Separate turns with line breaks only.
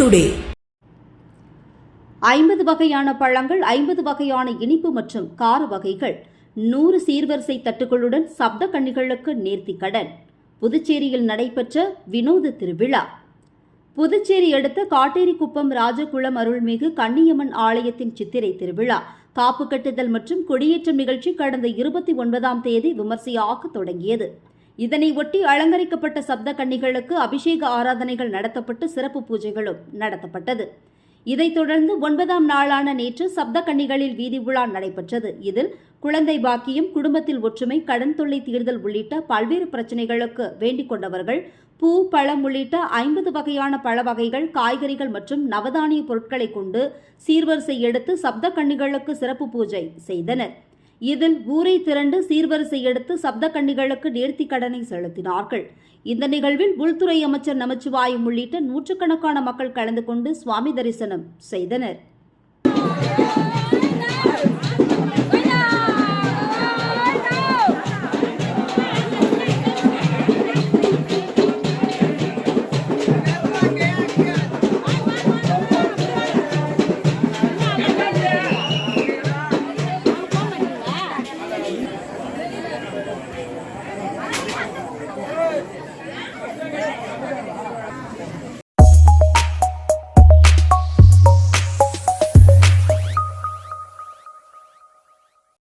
Today
ஐம்பது வகையான பழங்கள் ஐம்பது வகையான இனிப்பு மற்றும் கார வகைகள். நூறு சீர்வரிசை தட்டுகளுடன் சப்த கன்னிகளுக்கு நேர்த்தி கடன். புதுச்சேரியில் நடைபெற்ற வினோத திருவிழா. புதுச்சேரி அடுத்த காட்டேரிக்குப்பம் ராஜகுளம் அருள்மிகு கன்னியம்மன் ஆலயத்தின் சித்திரை திருவிழா. காப்பு கட்டுதல் மற்றும் கொடியேற்றம் நிகழ்ச்சி கடந்த இருபத்தி ஒன்பதாம் தேதி விமர்சையாக தொடங்கியது. இதனை ஒட்டி அலங்கரிக்கப்பட்ட சப்த கன்னிகளுக்கு அபிஷேக ஆராதனைகள் நடத்தப்பட்டு சிறப்பு பூஜைகளும் நடத்தப்பட்டது. இதைத் தொடர்ந்து ஒன்பதாம் நாளான நேற்று சப்த கன்னிகளில் வீதி உலா நடைபெற்றது. இதில் குழந்தை பாக்கியம் குடும்பத்தில் ஒற்றுமை கடன் தொல்லை தீர்தல் உள்ளிட்ட பல்வேறு பிரச்சனைகளுக்கு வேண்டிக் கொண்டவர்கள் பூ பழம் உள்ளிட்ட ஐம்பது வகையான பழ வகைகள் காய்கறிகள் மற்றும் நவதானிய பொருட்களை கொண்டு சீர்வரிசை எடுத்து சப்த கன்னிகளுக்கு சிறப்பு பூஜை செய்தனர். இதில் ஊரை திரண்டு சீர்வரிசை எடுத்து சப்த கன்னிகளுக்கு நேர்த்தி கடனை செலுத்தினார்கள். இந்த நிகழ்வில் உள்துறை அமைச்சர் நமச்சிவாயம் உள்ளிட்ட நூற்றுக்கணக்கான மக்கள் கலந்து கொண்டு சுவாமி தரிசனம் செய்தனர்.